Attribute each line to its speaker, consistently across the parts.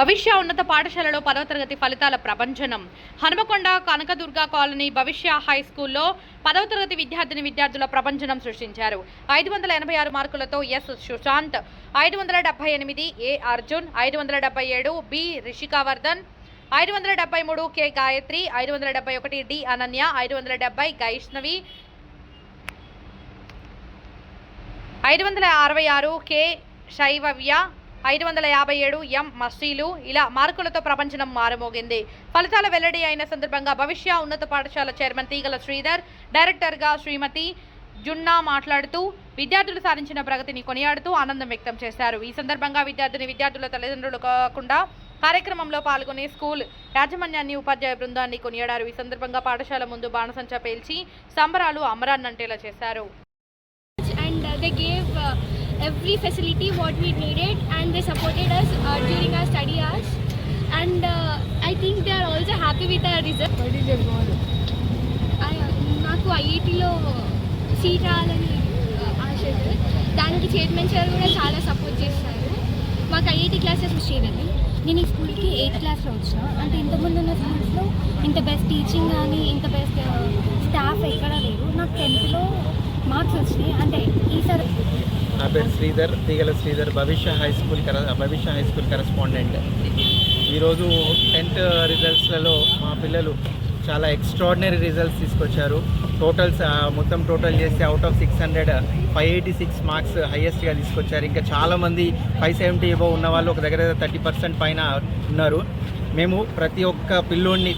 Speaker 1: భవిష్య ఉన్నత పాఠశాలలో పదవ తరగతి ఫలితాల ప్రపంచనం హనుమకొండ కనకదుర్గ కాలనీ భవిష్య హై స్కూల్లో పదవ తరగతి విద్యార్థిని విద్యార్థుల ప్రపంచనం సృష్టించారు. ఐదు వందల ఎనభై ఆరు మార్కులతో ఎస్ సుశాంత్ ఐదు వందల డెబ్బై ఎనిమిది ఏ అర్జున్ ఐదు వందల డెబ్బై ఏడు బి రిషికావర్ధన్ ఐదు వందల డెబ్బై మూడు కె గాయత్రి ఐదు వందల డెబ్బై ఒకటి డి అనన్య ఐదు వందల డెబ్బై గైష్ణవి ఐదు వందల అరవై ఆరు కె శైవవ్య ఐదు వందల యాభై ఏడు ఎం మసీలు. ఇలా మార్కులతో ప్రపంచం మారుమోగింది. ఫలితాల వెల్లడి అయిన సందర్భంగా భవిష్య ఉన్నత పాఠశాల చైర్మన్ తీగల శ్రీధర్ డైరెక్టర్గా శ్రీమతి జున్నా మాట్లాడుతూ విద్యార్థులు సాధించిన ప్రగతిని కొనియాడుతూ ఆనందం వ్యక్తం చేశారు. ఈ సందర్భంగా విద్యార్థిని విద్యార్థుల తల్లిదండ్రులు కాకుండా కార్యక్రమంలో పాల్గొని స్కూల్ యాజమాన్యాన్ని ఉపాధ్యాయ బృందాన్ని కొనియాడారు. ఈ సందర్భంగా పాఠశాల ముందు బాణసంచా పేల్చి సంబరాలు అమరాన్నంటేలా చేశారు.
Speaker 2: And uh, they gave uh, every facility what we needed and they supported us uh, during our study hours. And uh, I think they are also happy with our result. I- నాకు ఐఐటిలో seat రావాలని uh, ఆశ. దానికి chairman sir కూడా చాలా support చేస్తారు మాకు IIT classes వచ్చేదండి
Speaker 3: నేను ఈ స్కూల్కి ఎయిత్ క్లాస్లో వచ్చిన. అంటే ఇంతకుముందు ఉన్న స్కూల్స్లో ఇంత బెస్ట్ టీచింగ్ కానీ ఇంత బెస్ట్ స్టాఫ్ ఎక్కడా లేదు నాకు టెన్త్లో మార్క్స్ వచ్చినాయి. అంటే ఈసారి
Speaker 4: నా పేరు శ్రీధర్ తీగల శ్రీధర్ భవిష్య హై స్కూల్ కర భవిష్య హై స్కూల్ కరెస్పాండెంట్. ఈరోజు టెన్త్ రిజల్ట్స్లలో మా పిల్లలు చాలా ఎక్స్ట్రాడినరీ రిజల్ట్స్ తీసుకొచ్చారు. టోటల్స్ మొత్తం టోటల్ చేస్తే out of six hundred five eighty six marks హైయెస్ట్గా తీసుకొచ్చారు. ఇంకా చాలామంది ఫైవ్ సెవెంటీ ఏవో ఉన్న వాళ్ళు ఒక దగ్గర థర్టీ పర్సెంట్ పైన ఉన్నారు. మేము ప్రతి ఒక్క పిల్లోడిని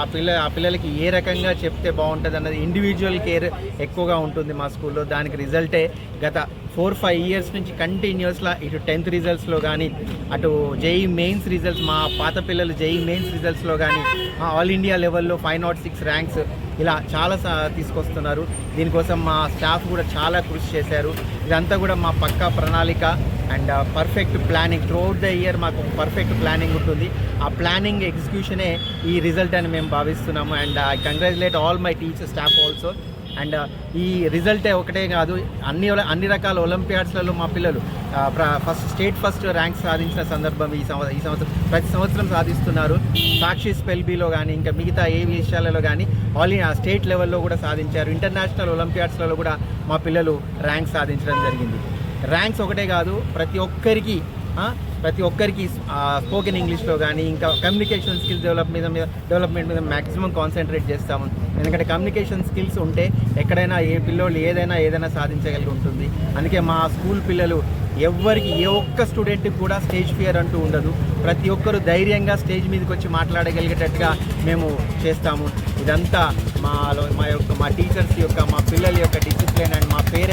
Speaker 4: ఆ పిల్ల ఆ పిల్లలకి ఏ రకంగా చెప్తే బాగుంటుంది అన్నది ఇండివిజువల్ కేర్ ఎక్కువగా ఉంటుంది మా స్కూల్లో. దానికి రిజల్టే గత ఫోర్ ఫైవ్ ఇయర్స్ నుంచి కంటిన్యూస్లా ఇటు టెన్త్ రిజల్ట్స్లో కానీ అటు జేఈ మెయిన్స్ రిజల్ట్స్ మా పాత పిల్లలు జేఈ మెయిన్స్ రిజల్ట్స్లో కానీ ఆల్ ఇండియా లెవెల్లో ఫైవ్ నాట్ సిక్స్ ర్యాంక్స్ ఇలా చాలా సా- తీసుకొస్తున్నారు. దీనికోసం మా స్టాఫ్ కూడా చాలా కృషి చేశారు. ఇదంతా కూడా మా పక్కా ప్రణాళిక and perfect planning. Throughout the year మాకు పర్ఫెక్ట్ ప్లానింగ్ ఉంటుంది. ఆ ప్లానింగ్ ఎగ్జిక్యూషనే ఈ రిజల్ట్ అని మేము భావిస్తున్నాము. And I congratulate all my teacher staff also. And ఈ రిజల్టే ఒకటే కాదు అన్ని అన్ని రకాల ఒలింపియాడ్స్లలో మా పిల్లలు ఫస్ట్ స్టేట్ ఫస్ట్ ర్యాంక్ సాధించిన సందర్భం ఈ సంవత్సరం ఈ సంవత్సరం ప్రతి సంవత్సరం సాధిస్తున్నారు. సాక్షి స్పెల్ బీలో కానీ ఇంకా మిగతా ఏ విషయాలలో కానీ ఆల్ స్టేట్ లెవెల్లో కూడా సాధించారు. ఇంటర్నేషనల్ ఒలింపియాడ్స్లలో కూడా మా పిల్లలు ర్యాంక్ సాధించడం జరిగింది. ర్యాంక్స్ ఒకటే కాదు ప్రతి ఒక్కరికి ప్రతి ఒక్కరికి స్పోకెన్ ఇంగ్లీష్లో కానీ ఇంకా కమ్యూనికేషన్ స్కిల్స్ డెవలప్ మీద మీద డెవలప్మెంట్ మీద మ్యాక్సిమం కాన్సన్ట్రేట్ చేస్తాము. ఎందుకంటే కమ్యూనికేషన్ స్కిల్స్ ఉంటే ఎక్కడైనా ఏ పిల్లోళ్ళు ఏదైనా ఏదైనా సాధించగలిగి ఉంటుంది. అందుకే మా స్కూల్ పిల్లలు ఎవ్వరికి ఏ ఒక్క స్టూడెంట్కి కూడా స్టేజ్ ఫియర్ అంటూ ఉండదు. ప్రతి ఒక్కరు ధైర్యంగా స్టేజ్ మీదకి వచ్చి మాట్లాడగలిగేటట్టుగా మేము చేస్తాము. ఇదంతా మా మా యొక్క మా టీచర్స్ యొక్క మా పిల్లల యొక్క డిసిప్లిన్ అండ్ మా పేరెంట్స్